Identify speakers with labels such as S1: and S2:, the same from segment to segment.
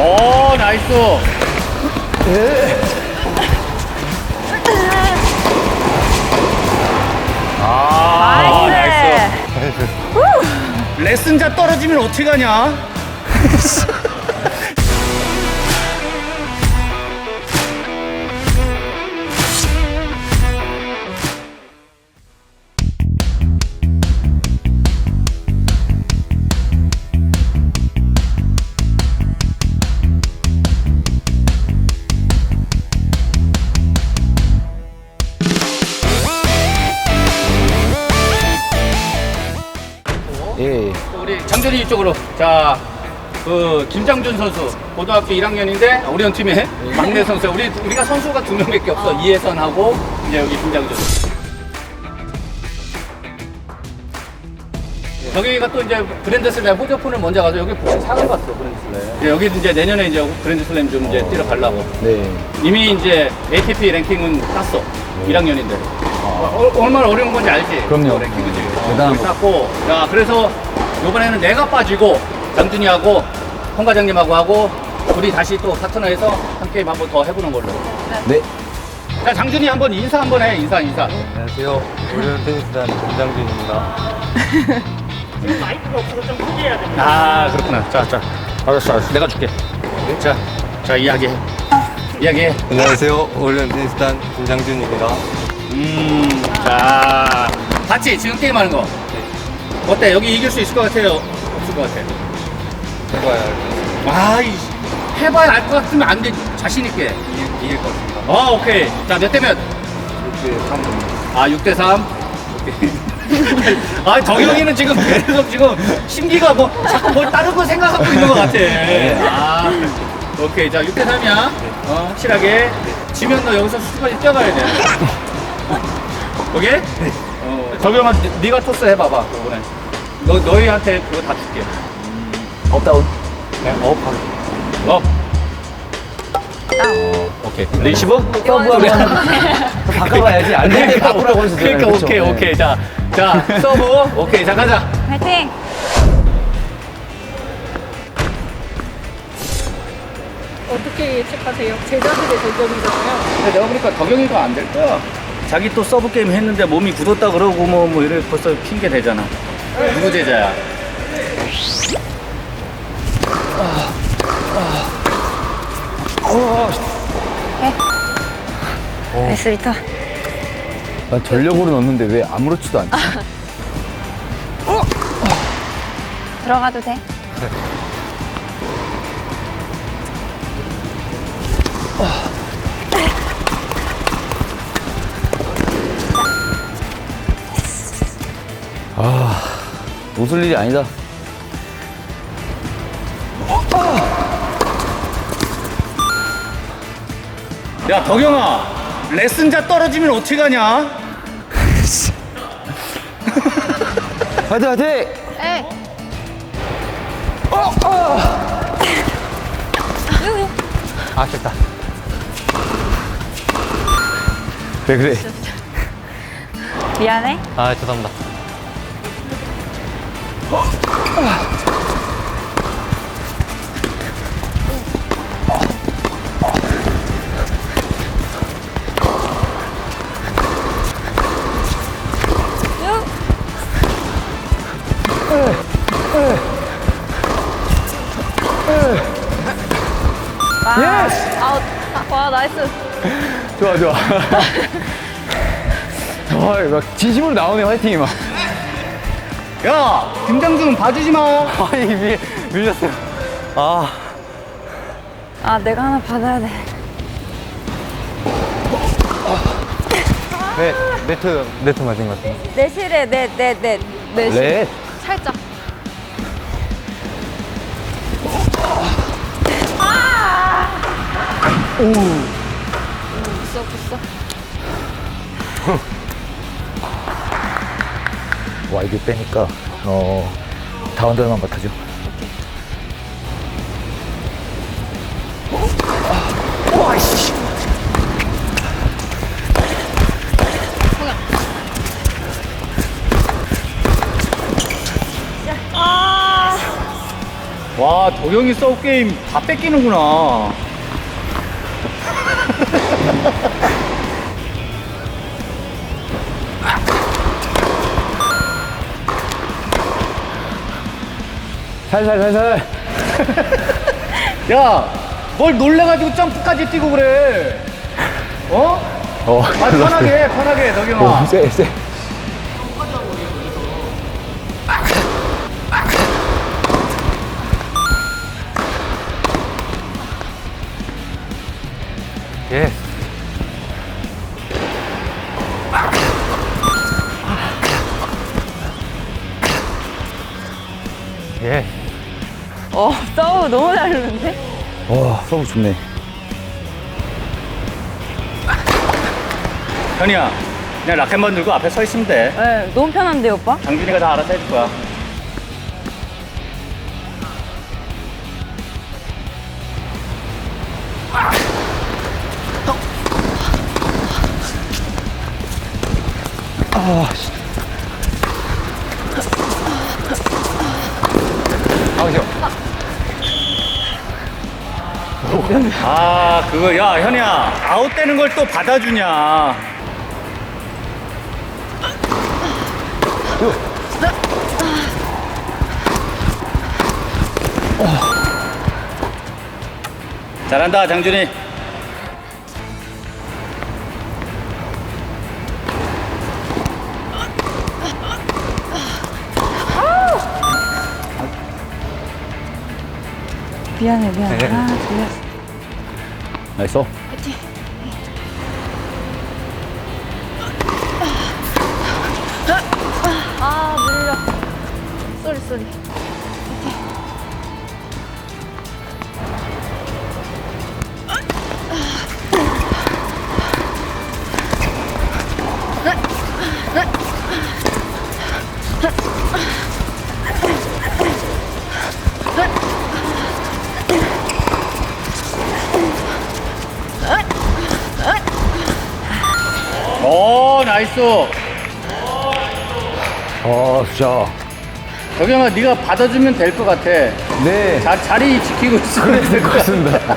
S1: 오, 나이스. 아, 나이스. 레슨자 떨어지면 어떻게 가냐?
S2: 예.
S1: 우리 장준이 이쪽으로. 자, 그 김장준 선수 고등학교 1학년인데 우리 팀의 막내 선수. 우리 우리가 선수가 두 명밖에 없어. 이혜선하고 이제 여기 김장준. 여기가 또 이제 그랜드슬램 호저폰을 먼저 가서 여기 보신 상을 봤어 그랜드슬램. 이제 여기 이제 내년에 이제 그랜드슬램 좀 이제 뛰러 가려고.
S2: 네.
S1: 이미 이제 ATP 랭킹은 땄어. 1학년인데. 어, 얼마나 어려운 건지 알지?
S2: 그럼요.
S1: 그 랭킹은 지금.
S2: 대단한 거.
S1: 땄고. 자, 그래서 이번에는 내가 빠지고 장준이하고 홍 과장님하고 하고 우리 다시 또 파트너해서 한 게임 한번 더 해보는 걸로.
S2: 네.
S1: 자, 장준이 한번 인사 한번 해. 인사, 인사.
S3: 안녕하세요. 우리는 테니스단 김장준입니다.
S1: 아, 그렇구나. 자, 자. 알았어, 알았어. 내가 줄게. 자, 자, 이야기해. 이야기해.
S3: 안녕하세요. 우리는 테니스단 김장준입니다.
S1: 음, 자, 봤지? 지금 게임하는 거. 어때? 여기 이길 수 있을 것 같아요? 없을 것 같아?
S3: 해봐야
S1: 아이, 해봐야 알 것 같으면 안 돼. 자신 있게.
S3: 이길, 이길 것 같습니다.
S1: 어, 오케이. 자, 몇 대 몇?
S3: 이렇게 3분.
S1: 아, 6대 3. 오케이. 아, 덕영이는 지금 계속 지금 심기가 뭐 자꾸 뭘 다른 거 생각하고 있는 것 같아. 아, 오케이. 자, 6대 3이야. 어, 확실하게. 지면 너 여기서 수까지 뛰어가야 돼. 오케이? 어, 덕영아, 네- 네가 토스 해봐봐, 이번에. 너, 너희한테 그거 다 줄게.
S2: 업다운.
S1: 네, 업. 업. 오케이. 리시브?
S2: 서브 한번 바꿔봐야지. 안될때 바꾸라고 했었잖아요.
S1: 그러니까
S2: 그쵸?
S1: 오케이,
S2: 네.
S1: 오케이. 자, 자, 서브. 오케이, 자, 가자.
S4: 화이팅!
S5: 어떻게 예측하세요? 제자들의 대결이잖아요.
S1: 근데 내가 보니까 덕영이가 안 될 거야. 자기 또 서브 게임 했는데 몸이 굳었다 그러고 뭐, 뭐 이래 벌써 핑계 대잖아. 누구 제자야?
S4: 나이스 리터.
S2: 나 전력으로 넣는데 왜 아무렇지도 않지?
S4: 들어가도 돼?
S2: 웃을 일이 아니다.
S1: 야, 덕영아. 레슨자 떨어지면 어떻게 가냐?
S2: 화이팅 화이팅!
S4: 에이!
S3: 아, 됐다.
S2: 그래 그래.
S4: 미안해.
S3: 아, 죄송합니다.
S4: 예스! 아웃. 아, 와, 나이스.
S2: 좋아 좋아. 아, 막 진심으로 나오네 화이팅이 막.
S1: 야, 김장준 봐주지 마.
S3: 아니, 밀, 밀렸어요. 아,
S4: 아, 내가 하나 받아야 돼.
S3: 네, 네트, 네트 맞은 것 같은데.
S4: 내실에 내, 내, 내, 내실.
S2: 렛.
S4: 살짝. 오. 붙어, 붙어.
S2: 와이드 빼니까 어 다운들만 맡아줘.
S1: 와, 도경이 서브 게임 다 뺏기는구나.
S2: 살살살살.
S1: 야, 뭘 놀래가지고 점프까지 뛰고 그래. 어?
S2: 어.
S1: 아, 편하게, 편하게, 덕영아.
S2: 오, 세, 세. 와, 서브 좋네.
S1: 현이야, 그냥 라켓만 들고 앞에 서 있으면 돼.
S4: 네, 너무 편한데, 오빠?
S1: 장준이가 다 알아서 해줄 거야.
S3: 아우
S1: 아, 그거, 야, 현이야, 아웃되는 걸 또 받아주냐. 잘한다, 장준이.
S4: 미안해, 미안해.
S3: 네.
S4: 아, 졸렸어.
S2: 나이스.
S5: 아 물려. 쏘리 쏘리.
S1: 오, 나이스.
S2: 아, 진짜.
S1: 덕영아, 네가 받아주면 될 것 같아.
S2: 네.
S1: 자, 자리 지키고 있으면 될것 같아.
S2: 맞습니다.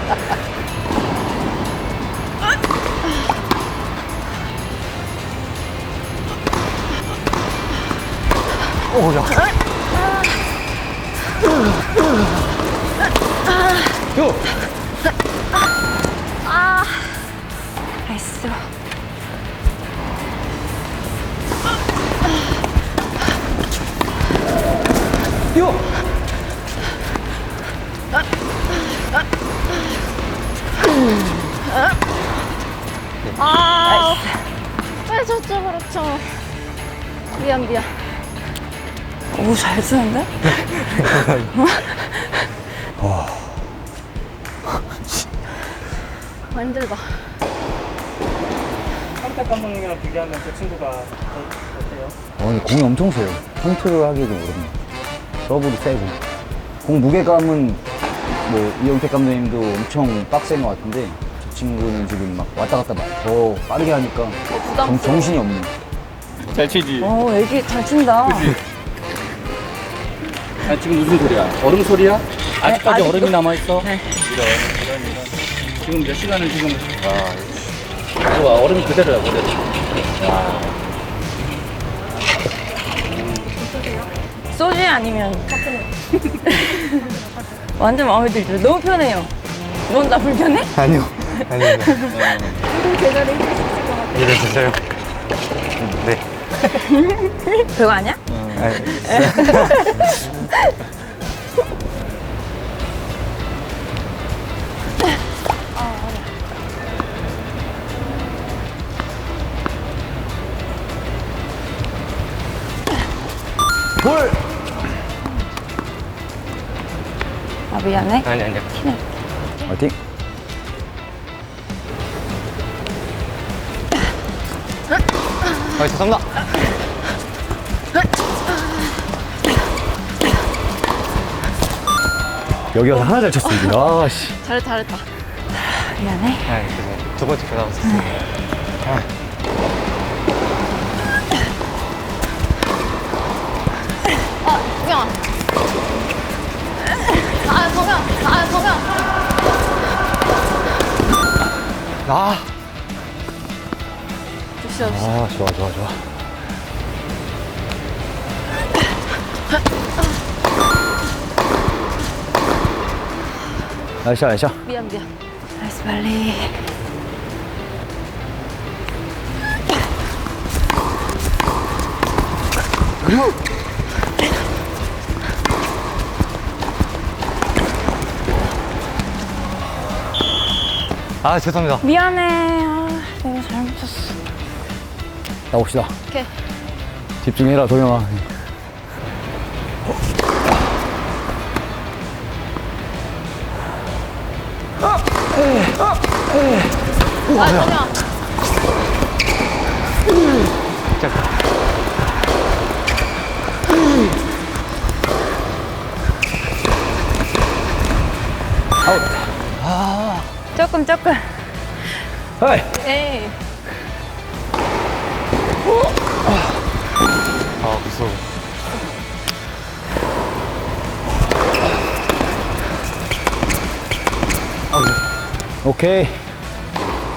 S3: 오, 야.
S2: 요!
S5: 미안 미안.
S4: 오, 잘 쓰는데?
S5: 아, 힘들다.
S1: 상태 감독님이랑 비교하면 그 친구가 어때요?
S2: 어, 근데 공이 엄청 세요. 컨트롤 하기 좀 어렵네. 서브도 세고. 공 무게감은 뭐 이영택 감독님도 엄청 빡센 것 같은데 저 친구는 지금 막 왔다 갔다 막 더 빠르게 하니까 정, 정신이 없네.
S1: 잘 치지.
S4: 오, 애기 잘 친다.
S1: 아, 지금 무슨 소리야? 얼음 소리야? 아직까지
S4: 아직도-
S1: 얼음이 남아 있어?
S4: 네.
S1: 이런, 이런, 이런. 지금 몇 시간을 지금. 와, 이거 봐, 얼음이 그대로야, 그대로. 와.
S4: 소주 아니면 완전 마음에 들죠. 너무 편해요. 넌 나 불편해?
S3: 아니요.
S5: 수 있을 것 같아.
S3: 이래 진짜요? 네.
S4: 그거 아니야?
S3: 아,
S2: 볼!
S4: 아, 미안해.
S3: 아니, 아니요.
S2: 화이팅!
S3: 아, 죄송합니다.
S2: 여기 와서 하나 잘 쳤습니다. 아, 씨.
S5: 잘했다 잘했다.
S4: 미안해.
S3: 아, 그두 번째 거 남았었어요.
S5: 아. 아. 정현. 아 정현. 아 정현.
S3: 아,
S5: 줍시다 줍시다
S3: 아, 좋아, 좋아, 좋아.
S2: 나이샤, 나이샤.
S5: 미안, 미안.
S4: 나이스 발리.
S3: 아, 죄송합니다.
S4: 미안해. 아, 내가 잘못 쳤어.
S2: 나봅시다.
S5: 오케이.
S2: 집중해라, 도영아.
S5: 아, 정현.
S4: 조금, 조금.
S2: 헤이!
S5: 에이.
S2: 오케이.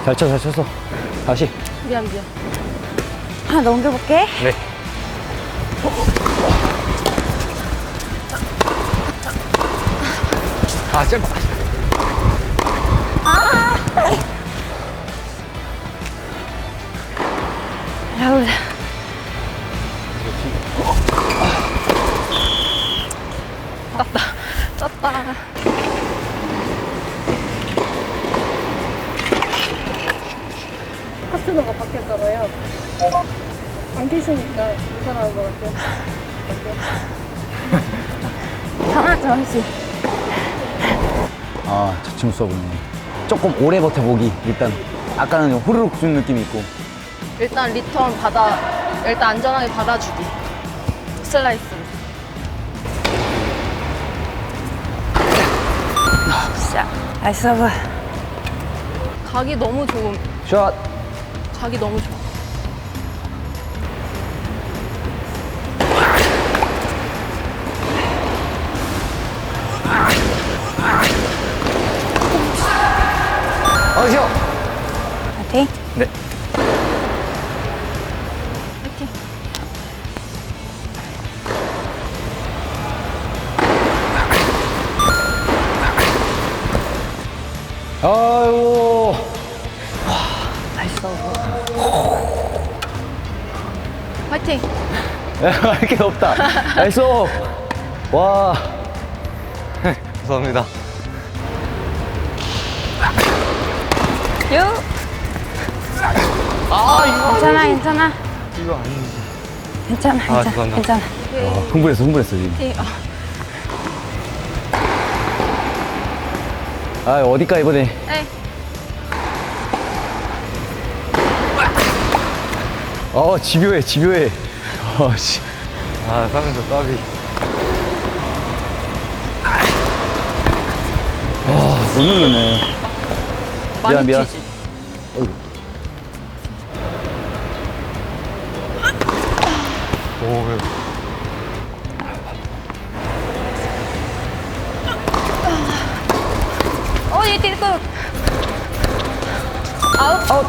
S2: 잘 쳐, 잘 쳤어. 다시.
S5: 미안, 미안.
S4: 하나 넘겨볼게.
S3: 네. 아, 제발.
S4: 라 잠시.
S2: 아, 저 친구 수업이네. 조금 오래 버텨보기, 일단. 아까는 좀 후루룩 준 느낌이 있고.
S5: 일단 리턴 받아, 일단 안전하게 받아주기. 슬라이스.
S4: 자, 나이스 서브.
S5: 각이 너무 좋음.
S2: 샷!
S5: 각이 너무 좋아.
S2: 아, 쉬어!
S4: 파이팅.
S3: 네.
S5: 파이팅.
S2: 아이고.
S5: 파이팅.
S2: 이렇게 높다. 나이스! 와.
S3: 죄송합니다.
S4: 괜찮아, 괜찮아.
S3: 이거 아닌지.
S4: 괜찮아, 괜찮아,
S3: 죄송합니다.
S4: 괜찮아.
S2: 와, 흥분했어, 흥분했어, 지금.
S5: 파이팅. 아,
S2: 아, 어디까, 이번에.
S5: 에이.
S2: 어, 집요해, 집요해. 어, 씨.
S3: 아, 사면서 따비.
S2: 못 누르네.
S5: 많이
S2: 미안, 미안.
S5: 튀지.
S3: 오, 왜.
S4: 어, 얘뛸 거. 아웃.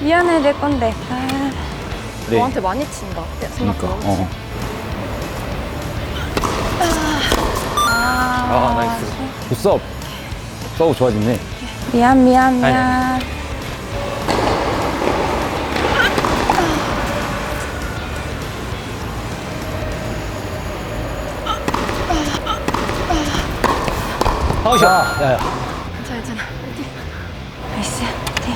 S4: 미안해, 내 건데. 아,
S2: 그래.
S5: 너한테 많이 친다. 생각보다.
S2: 그러니까, 어.
S3: 아, 나이스.
S2: 굿섭. 서브 좋아졌네.
S4: 미안, 미안, 미안.
S2: 아우샤. 야, 야.
S5: 괜찮아, 괜찮아.
S4: 나이스. 파이팅.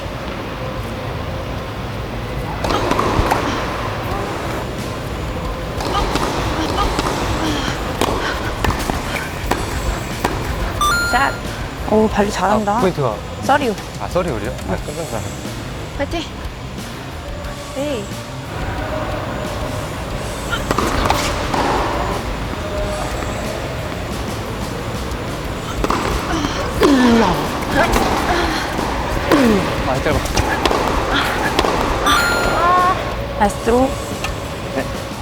S4: 샷. 오, 발리 잘한다.
S3: 포인트가.
S4: 쏘리요.
S3: 아, 쏘리 우리요? 아, 끝난다.
S5: 파이팅. 에이.
S4: 나이스 드로.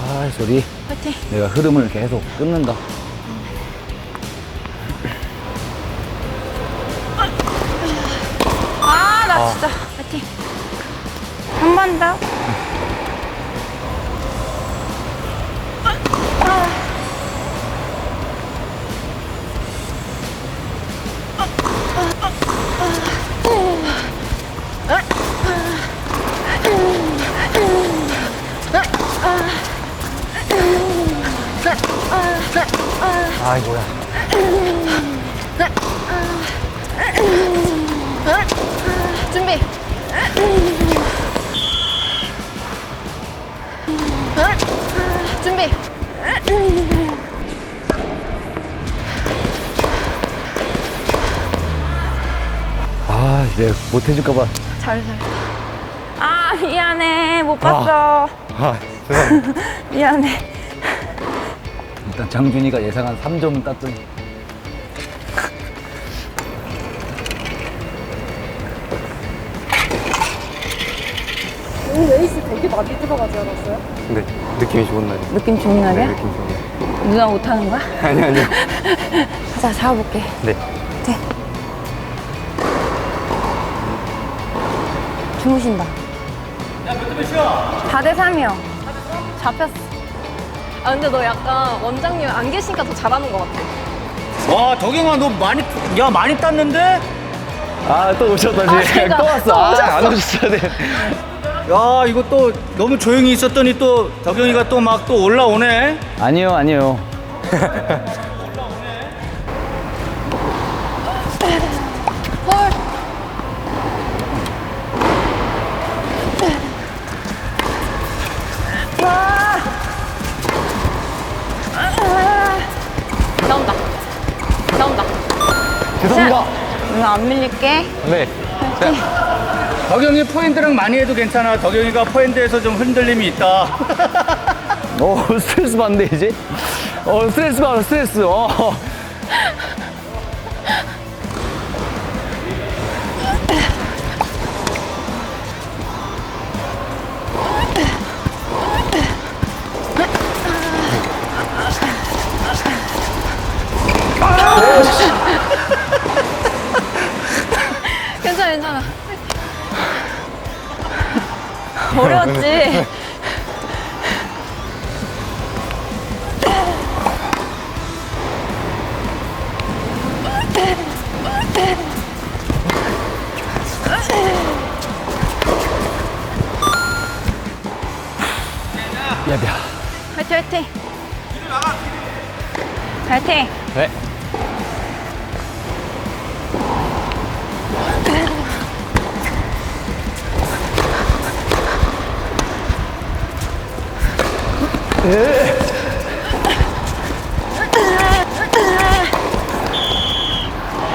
S2: 아, 소리.
S5: 파이팅.
S2: 내가 흐름을 계속 끊는다.
S4: 아, 나 아, 진짜. 파이팅. 한 번 더.
S2: 네, 못 해줄까봐.
S4: 잘, 잘. 아, 미안해. 못 봤어.
S3: 아, 죄송합니다.
S4: 미안해.
S2: 일단 장준이가 예상한 3점은 땄더니.
S5: 오늘 레이스 되게 많이 들어가지 않았어요?
S3: 네, 느낌이 좋은 날이에요.
S4: 느낌 좋은
S3: 네,
S4: 날이야?
S3: 느낌 좋은 날.
S4: 누나 못하는 거야?
S3: 아니, 아니요.
S4: 가자, 잡아볼게.
S3: 네.
S4: 주무신다.
S1: 야, 몇 점을 쉬어?
S4: 4대 3이요. 잡혔어.
S5: 아 근데 너 약간 원장님 안 계시니까 더 잘하는 것 같아.
S1: 와, 덕영아, 너 많이, 야, 많이 땄는데?
S2: 아, 또 오셨다,
S5: 아, 제가
S2: 또 왔어.
S5: 또
S2: 아,
S5: 오셨어.
S2: 안 오셨어야 돼.
S1: 야, 이거 또 너무 조용히 있었더니 또 덕영이가 또 막또 올라오네?
S2: 아니요, 아니요.
S3: 죄송합니다.
S4: 누나 안 밀릴게.
S3: 네.
S1: 덕영이 포핸드랑 많이 해도 괜찮아. 덕영이가 포핸드에서 좀 흔들림이 있다.
S2: 어, 스트레스 받는데, 이제? 어, 스트레스 받아, 스트레스. 어.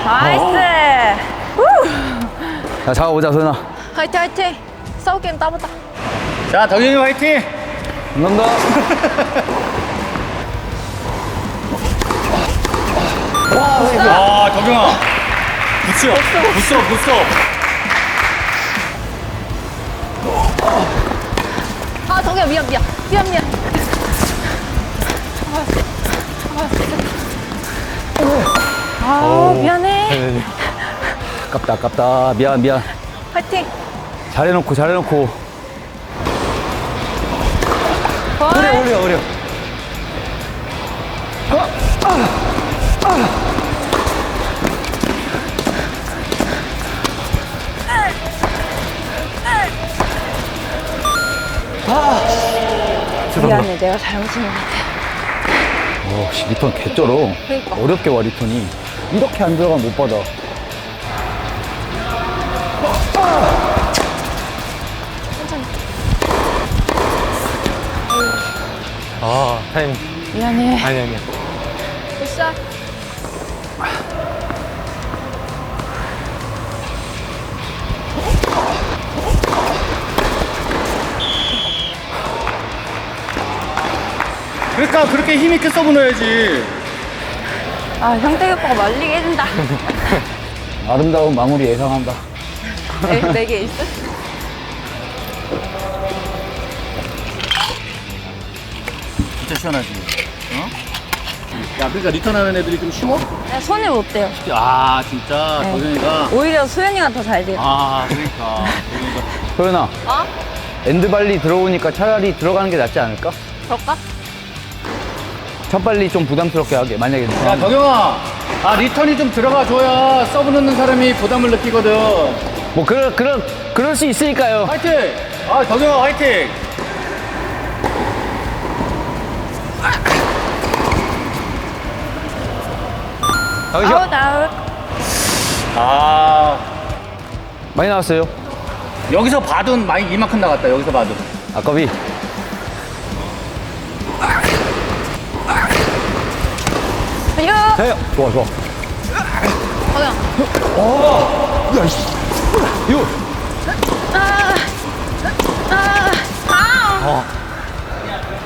S4: 나이스.
S2: 자, 잡아보자, 소연아.
S5: 화이팅 화이팅. 싸울 게임 따보다.
S1: 자, 덕영이 화이팅!
S2: 감사합니다.
S1: 아, 덕영아. 붙여. 붙어, 붙어.
S5: 아 덕이야 미안 미안 미안 미안.
S4: 아, 미안해.
S2: 아깝다, 아깝다. 미안, 미안.
S4: 화이팅.
S2: 잘해놓고, 잘해놓고.
S4: 헐.
S2: 오려, 오려.
S4: 미안해, 내가 잘못한 것 같아.
S2: 어, 씨, 리턴 개쩔어.
S5: 그러니까.
S2: 어렵게 와, 리턴이. 이렇게 안 들어가면 못 받아.
S3: 아, 타임.
S4: 미안해.
S3: 아니, 아니요.
S1: 그러니까 그렇게 힘 있게 서브 넣어야지.
S4: 아, 형태 오빠가 말리게 해준다.
S2: 아름다운 마무리 예상한다.
S5: 네, 네개 있어?
S1: 진짜 시원하지. 어? 야, 그러니까 리턴하는 애들이 좀 쉬워?
S4: 네, 손을 못 대요.
S1: 아, 진짜
S4: 네.
S1: 도현이가.
S4: 오히려 수현이가 더 잘 돼요.
S1: 아, 그러니까. 도현이가.
S2: 소연아,
S4: 어?
S2: 엔드발리 들어오니까 차라리 들어가는 게 낫지 않을까?
S4: 그럴까?
S2: 첫 발리 좀 부담스럽게 하게, 만약에.
S1: 야, 덕영아. 아, 리턴이 좀 들어가 줘야 서브 넣는 사람이 부담을 느끼거든.
S2: 뭐, 그럴, 그럴, 그럴 수 있으니까요.
S1: 화이팅! 아, 덕영아, 화이팅!
S4: 아웃, 아웃.
S1: 아,
S2: 많이 나왔어요.
S1: 여기서 봐둔 많이 이만큼 나갔다, 여기서 봐둔.
S2: 아까비. 네, 좋아, 좋아.
S4: 허영.
S2: 야, 씨. 이거.
S4: 아. 아. 아.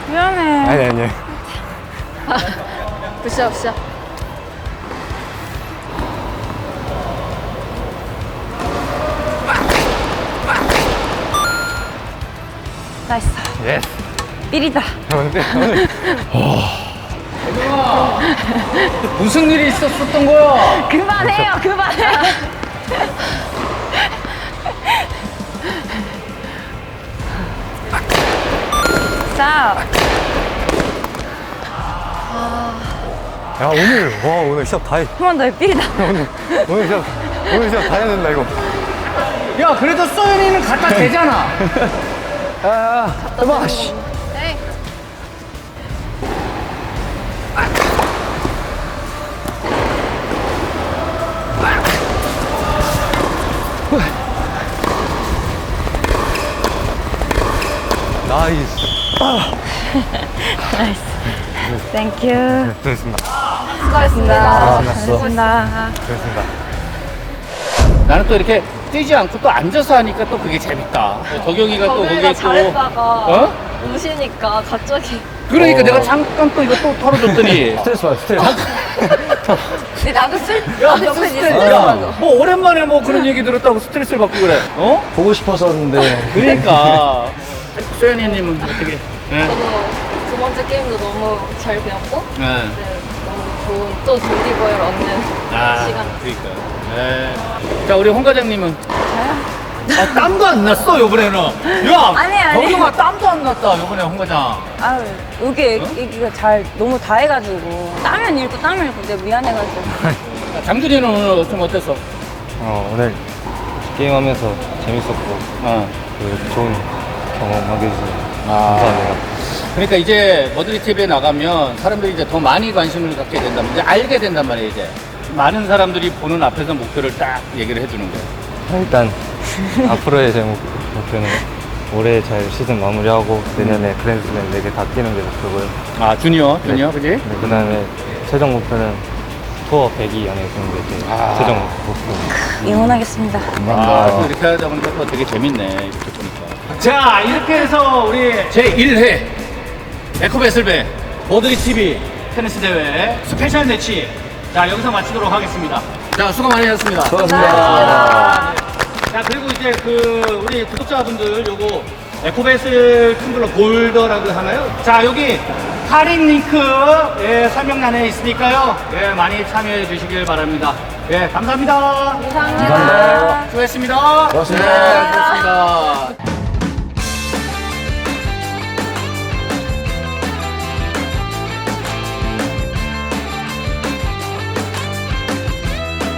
S4: 미안해.
S3: 아니 아니
S4: 굿샷, 굿샷. 나이스.
S3: 예스
S4: 삘이다.
S3: 오늘
S1: 무슨 일이 있었었던 거야?
S4: 그만해요, 그만해요. 자,
S3: 야 오늘 와 오늘 시합 다 해.
S4: 한 번더 삘이다.
S3: 오늘 오늘 시합 오늘 시합 다 해야 된다 이거
S1: 야, 그래도 소연이는 갖다 대잖아.
S2: 야, 야, 해봐, 씨.
S3: 나이스
S4: 나이스. 땡큐.
S3: 됐습니다
S4: 수고하셨습니다. 수고하셨습니다.
S3: 됐습니다
S1: 나는 또 이렇게 뛰지 않고 또 앉아서 하니까 또 그게 재밌다. 덕영이가 또 거기에 또.
S5: 잘했다가
S1: 어?
S5: 우시니까 갑자기
S1: 그러니까 내가 잠깐 또 이거 또 털어줬더니.
S2: 스트레스 받아, 스트레스.
S4: 근데 나도 쓸, 있어.
S1: 받아. 뭐 오랜만에 뭐 그런 얘기 들었다고 스트레스를 받고 그래. 어?
S2: 보고 싶었었는데.
S1: 그러니까. 소연이님은 어떻게? 네.
S5: 저도 두 번째 게임도 너무 잘 배웠고
S1: 네.
S5: 네, 너무 좋은 또 동기부여를 얻는
S1: 아,
S5: 시간
S1: 그러니까요. 네. 자, 우리 홍 과장님은? 아, 땀도 안 났어, 요번에는. 야!
S4: 아니, 아니.
S1: 덕영아 땀도 안 났다, 요번에 홍 과장.
S4: 아유, 여기 애기가 잘, 너무 다 해가지고. 따면 읽고 따면 읽고 내가 미안해가지고.
S1: 자, 장준이는 오늘 좀 어땠어?
S3: 어 오늘 게임하면서 재밌었고
S1: 어.
S3: 그 좋은 경험하게 해주셔서
S1: 아.
S3: 감사합니다
S1: 그러니까 이제 머드리 TV에 나가면 사람들이 이제 더 많이 관심을 갖게 된단 말이야. 알게 된단 말이야, 이제. 많은 사람들이 보는 앞에서 목표를 딱 얘기를 해주는 거야.
S3: 일단 앞으로의 제 목- 목표는 올해 잘 시즌 마무리하고 내년에 그랜드슬램 4개 다 뛰는 게 목표고요
S1: 아, 주니어, 주니어, 그지?
S3: 네, 그 다음에 최종 목표는 투어 100위 안에 드는 게제
S1: 아.
S3: 최종 목표입니다
S4: 응원하겠습니다.
S1: 아, 또 이렇게 하다 보니까 또 되게 재밌네. 이렇게 보니까. 자, 이렇게 해서 우리 제1회 에코베슬배 머드리 TV 테니스 대회 스페셜 매치. 자, 여기서 마치도록 하겠습니다. 자, 수고 많이 하셨습니다.
S2: 수고하셨습니다.
S1: 네. 자, 그리고 이제 그 우리 구독자분들 요거 에코베슬 텀블러 골더라고 하나요? 자, 여기 할인 링크 예, 설명란에 있으니까요. 예, 많이 참여해 주시길 바랍니다. 예, 감사합니다.
S4: 감사합니다.
S1: 수고했습니다.
S2: 고맙습니다.
S1: 네, 고맙습니다.